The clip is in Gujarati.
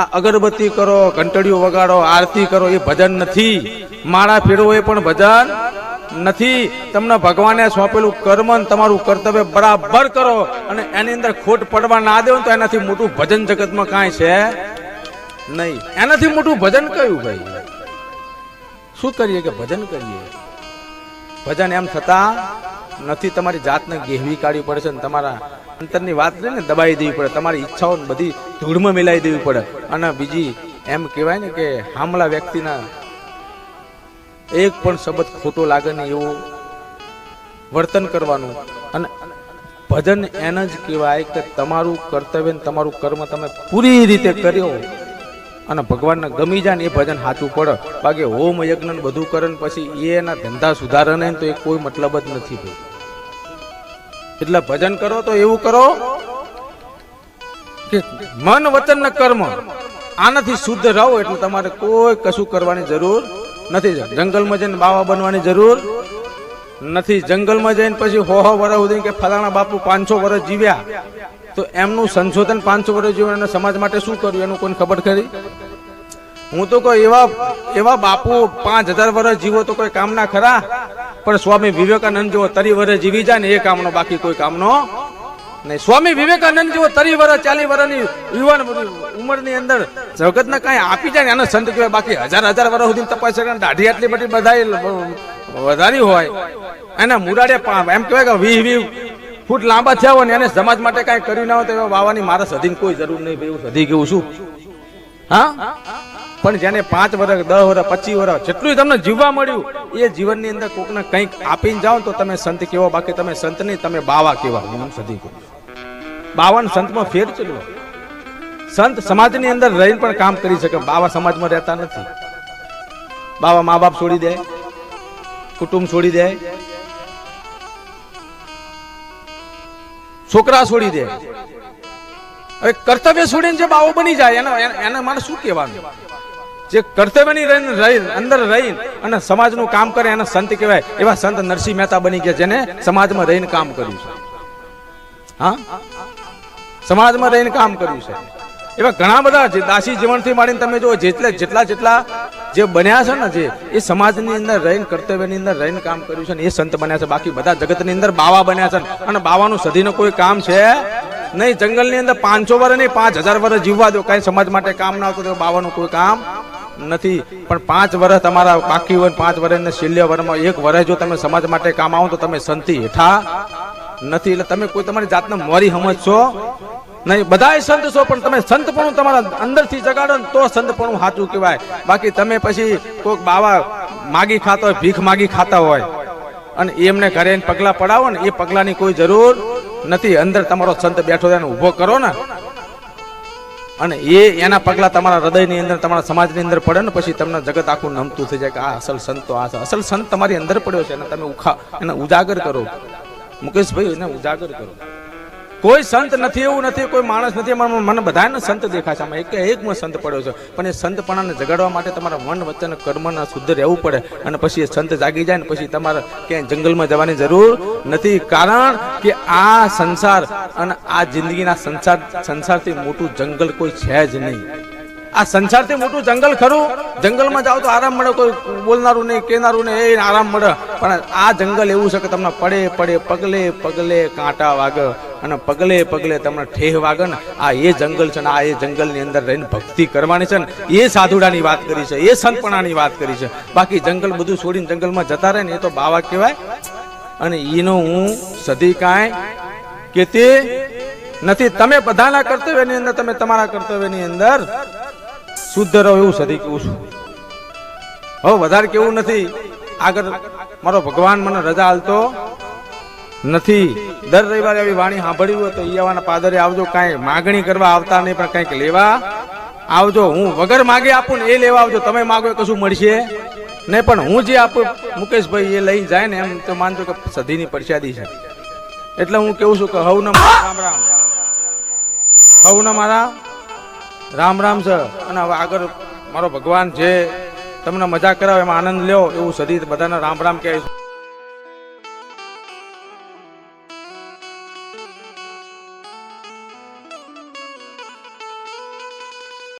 આ અગરબત્તી કરો, ઘંટડીઓ વગાડો, આરતી કરો, એ ભજન નથી. માળા ફેરવો એ પણ ભજન નથી. તમને ભગવાને સોંપેલું કર્મ તમારું કર્તવ્ય બરાબર કરો અને એની અંદર ખોટ પડવા ના દેવો તો એનાથી મોટું ભજન જગતમાં કાંઈ છે નહીં. એનાથી મોટું ભજન કયું ભાઈ? શું કરીએ કે ભજન કરીએ? ભજન એમ થતા નથી, તમારી જાતને ગેહવી કાઢવી પડે છે ને તમારા અંતરની વાત ને દબાઈ દેવી પડે, તમારી ઈચ્છાઓ બધી ધૂળમાં મિલાવી દેવી પડે. અને બીજી એમ કહેવાય ને કે હામલા વ્યક્તિના એક પણ શબ્દ ખોટો લાગે ને એવું વર્તન કરવાનું. અને ભજન એને જ કહેવાય કે તમારું કર્તવ્ય ને તમારું કર્મ તમે પૂરી રીતે કર્યો અને ભગવાનને ગમી જાય ને એ ભજન સાચું પડે. બાકી હોમ યજ્ઞ બધું કરે ને પછી એના ધંધા સુધારે ને તો એ કોઈ મતલબ જ નથી ભાઈ. એટલે ભજન કરો તો એવું કરો કે મન વચન ને કર્મ. આનાથી શુદ્ધ રહો એટલે તમારે કોઈ કશું કરવાની જરૂર નથી જંગલમાં જઈને બાવા બનવાની જરૂર નથી. જંગલમાં જઈને પછી હો હો વર્ષ સુધી કે ફલાણા બાપુ પાંચસો વર્ષ જીવ્યા. તો એમનું સંશોધન પાંચસો વર્ષ જીવન સમાજ માટે શું કર્યું? એનું કોઈને ખબર ખરી? હું તો કોઈ એવા એવા બાપુ પાંચ હજાર વર્ષ જીવો તો કોઈ કામના ખરા. પણ સ્વામી વિવેકાનંદ જો તરી વર્ષ જીવી જાય ને, એ કામનો બાકી કોઈ કામનો નહીં સ્વામી વિવેકાનંદ જેવો તરી વર્ષ ચાલી વર્ષની યુવાન ઉંમરની અંદર જગતને કાંઈ આપી જાય એનો સંત કહેવાય. બાકી હજાર હજાર વર્ષ સુધી તપાસ દાઢી આટલી બધી બધા વધારી હોય, એના મુરાડે એમ કહેવાય કે વીહ વીહ ફૂટ લાંબા થયા હોય ને એને સમાજ માટે કાંઈ કર્યું ના હોય તો વાવાની મારા સધીને કોઈ જરૂર નહીં ભાઈ હું સધી ગયું શું હા? પણ જેને પાંચ વર્ષ દસ વર્ષ પચીસ વર્ષ જેટલું તમને જીવવા મળ્યું, એ જીવનની અંદર કોકને કંઈક આપીને જાઓ તો તમે સંત કેવો, બાકી તમે સંત નહીં, તમે બાવા કેવા. હું સદી બાવન સંતમાં ફેર ચલ્યો સંત સમાજની અંદર રહીને પણ કામ કરી શકે, બાવા સમાજમાં રહેતા નથી. બાવા મા બાપ છોડી દે, કુટુંબ છોડી દે, છોકરા છોડી દે. હવે કર્તવ્ય છોડીને જે બાવો બની જાય, એના- એને મારે શું કહેવાનું? જે કર્તવ્યની અંદર રહીને અને સમાજનું કામ કરે એને સંત કહેવાય, એવા સંત નરસિંહ મહેતા બની ગયા જેને સમાજમાં રહીને કામ કર્યું છે. હા? સમાજમાં રહીને કામ કર્યું છે. એવા ઘણા બધા જે દાસી જીવનથી માંડીને તમે જો જેટલા જેટલા જેટલા જે બન્યા છે ને જે, એ સમાજની અંદર રહીને, કર્તવ્યની અંદર રહીને કામ કર્યું છે ને એ સંત બન્યા છે. બાકી બધા જગતની અંદર બાવા બન્યા છે અને બાવાનું સધીનું કોઈ કામ છે નહીં. જંગલની અંદર પાંચસો વર્ષ નહીં, પાંચ હજાર વર્ષ જીવવા દો. કાંઈ સમાજ માટે કામ ના આવતું બાવાનું કોઈ કામ નથી. પણ પાંચ વર્ષ તમારા બાકી હોય પાંચ વર્ષ ને છેલ્લે વર્ષમાં એક વર્ષ જો તમે સમાજ માટે કામ આવો તો તમે સંતિ હેઠા નથી. એટલે તમે કોઈ તમારી જાતને મોરી સમજશો? નહીં, બધાય સંત છો, પણ તમે સંતપણું તમારા અંદરથી જગાડો ને તો સંતપણું સાચું કહેવાય. બાકી તમે પછી કોઈક બાવા માગી ખાતા હોય, ભીખ માગી ખાતા હોય અને એમને ઘરે પગલા પડાવો ને, એ પગલાની કોઈ જરૂર નથી. અંદર તમારો સંત બેઠો ઊભો કરો ને. અને એ એના પગલાં તમારા હૃદયની અંદર, તમારા સમાજની અંદર પડે ને પછી તમને જગત આખું નમતું થઈ જાય કે આ અસલ સંત, આ અસલ સંત તમારી અંદર પડ્યો છે અને તમે ઉખા એને ઉજાગર કરો. મુકેશભાઈ, એને ઉજાગર કરો. કોઈ સંત નથી, એવું નથી, કોઈ માણસ નથી. મને બધાને સંત દેખાશે આમાં એક એકમાં સંત પડ્યો છે. પણ એ સંતપણાને જગાડવા માટે તમારા મન વચન કર્મના શુદ્ધ રહેવું પડે. અને પછી એ સંત જાગી જાય ને પછી તમારે ક્યાંય જંગલમાં જવાની જરૂર નથી. કારણ કે આ સંસાર અને આ જિંદગીના સંસાર સંસારથી મોટું જંગલ કોઈ છે જ નહીં. આ સંસારથી મોટું જંગલ ખરું? જંગલમાં જાઓ તો આરામ મળે, કોઈ બોલનારું નહીં કેનારું નહીં, એ આરામ મળે. પણ આ જંગલ એવું છે કે તમને પડે પડે, પગલે પગલે કાંટા વાગે અને પગલે પગલે તમને ઠેહ વાગે ને આ એ જંગલ છે ને આ એ જંગલની અંદર રહીને ભક્તિ કરવાની છે ને એ સાધુડાની વાત કરી છે, એ સંતપણાની વાત કરી છે. બાકી જંગલ બધું છોડીને જંગલમાં જતા રહે ને એ તો બાવા કહેવાય. અને એનો હું સદી કાંઈ કે તે નથી. તમે બધાના કર્તવ્યની અંદર, તમે તમારા કર્તવ્યની અંદર શુદ્ધ રહો એવું સદી કહું છું. હવે વધારે કેવું નથી. આગળ મારો ભગવાન મને રજા હાલતો નથી. દર રવિવારે આવી વાણી સાંભળ્યું હોય તો ઈયાવાના પાદરે આવજો. કાંઈ માગણી કરવા આવતા નહીં, પણ કંઈક લેવા આવજો. હું વગર માગે આપું ને એ લેવા આવજો. તમે માગો કશું મળશે નહીં, પણ હું જે આપું મુકેશભાઈ એ લઈ જાય ને એમ તો માનજો કે સધીની પરસાદી છે. એટલે હું કેવું છું કે હવને મારા રામ રામ. હવ ન મારા રામ રામ છે અને હવે આગળ મારો ભગવાન જે તમને મજા કરાવે, એમાં આનંદ લ્યો, એવું સદી બધાને રામ રામ કહે છે.